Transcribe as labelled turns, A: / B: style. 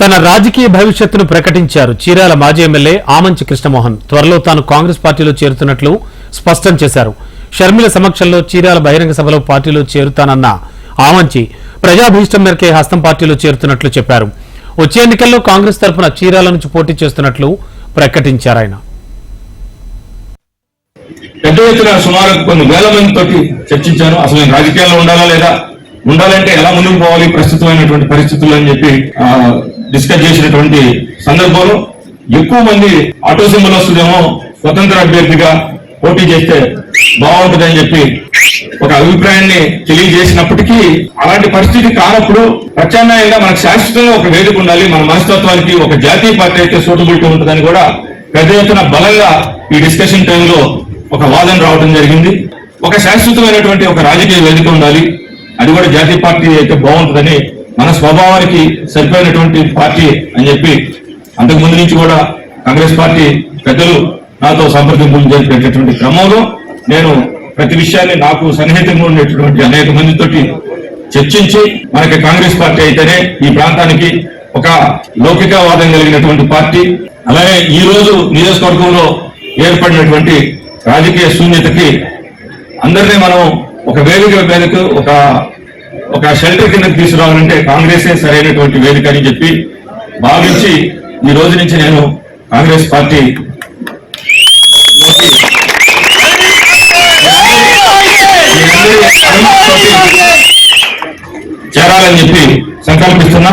A: తన రాజకీయ భవిష్యత్తును ప్రకటించారు. చీరాల మాజీ ఎమ్మెల్యే ఆమంచి కృష్ణమోహన్ త్వరలో తాను కాంగ్రెస్ పార్టీలో చేరుతున్నట్లు స్పష్టం చేశారు. షర్మిల సమక్షంలో చీరాల బహిరంగ సభలో పార్టీలో చేరుతానన్న ఆమంచి ప్రజాభీష్టం మేరకే హస్తం పార్టీలో చేరుతున్నట్లు చెప్పారు. వచ్చే ఎన్నికల్లో కాంగ్రెస్ తరఫున చీరాల నుంచి పోటీ చేస్తున్నట్లు ప్రకటించారు ఆయన.
B: పెద్ద ఎత్తున సుమారు కొన్ని వేల మందితోటి చర్చించాను అసలు నేను రాజకీయాల్లో ఉండాలా లేదా? ఉండాలంటే ఎలా ముందుకు పోవాలి? ప్రస్తుతమైనటువంటి పరిస్థితులు అని చెప్పి డిస్కస్ చేసినటువంటి సందర్భంలో ఎక్కువ మంది ఆటో సింబల్ వస్తుందేమో స్వతంత్ర అభ్యర్థిగా పోటీ చేస్తే బాగుంటుందని చెప్పి ఒక అభిప్రాయాన్ని తెలియజేసినప్పటికీ అలాంటి పరిస్థితి కానప్పుడు ప్రత్యామ్నాయంగా మనకు శాశ్వతంగా ఒక వేదిక ఉండాలి మన మనస్తత్వానికి ఒక జాతీయ పార్టీ అయితే సూటబిలిటీ ఉంటుందని కూడా పెద్ద ఎత్తున బలంగా ఈ డిస్కషన్ టైంలో ఒక వాదన రావడం జరిగింది. ఒక శాశ్వతమైనటువంటి ఒక రాజకీయ వేదిక ఉండాలి అది కూడా జాతీయ పార్టీ అయితే బాగుంటుందని మన స్వభావానికి సరిపోయినటువంటి పార్టీ అని చెప్పి అంతకు ముందు నుంచి కూడా కాంగ్రెస్ పార్టీ పెద్దలు నాతో సంప్రదింపులు జరిపేటటువంటి క్రమంలో నేను ప్రతి విషయాన్ని నాకు సన్నిహితంగా ఉండేటటువంటి అనేక మందితోటి చర్చించి మనకి కాంగ్రెస్ పార్టీ అయితేనే ఈ ప్రాంతానికి ఒక లౌకికవాదం కలిగినటువంటి పార్టీ. అలాగే ఈ రోజు నియోజకవర్గంలో ఏర్పడినటువంటి రాజకీయ శూన్యతకి అందరినీ మనం ఒక వేదిక వేదిక ఒక ఒక షెల్టర్ కింద తీసుకురావాలంటే కాంగ్రెసే సరైనటువంటి వేదిక అని చెప్పి భావించి ఈ రోజు నుంచి నేను కాంగ్రెస్ పార్టీ చేరాలని చెప్పి సంకల్పిస్తున్నా.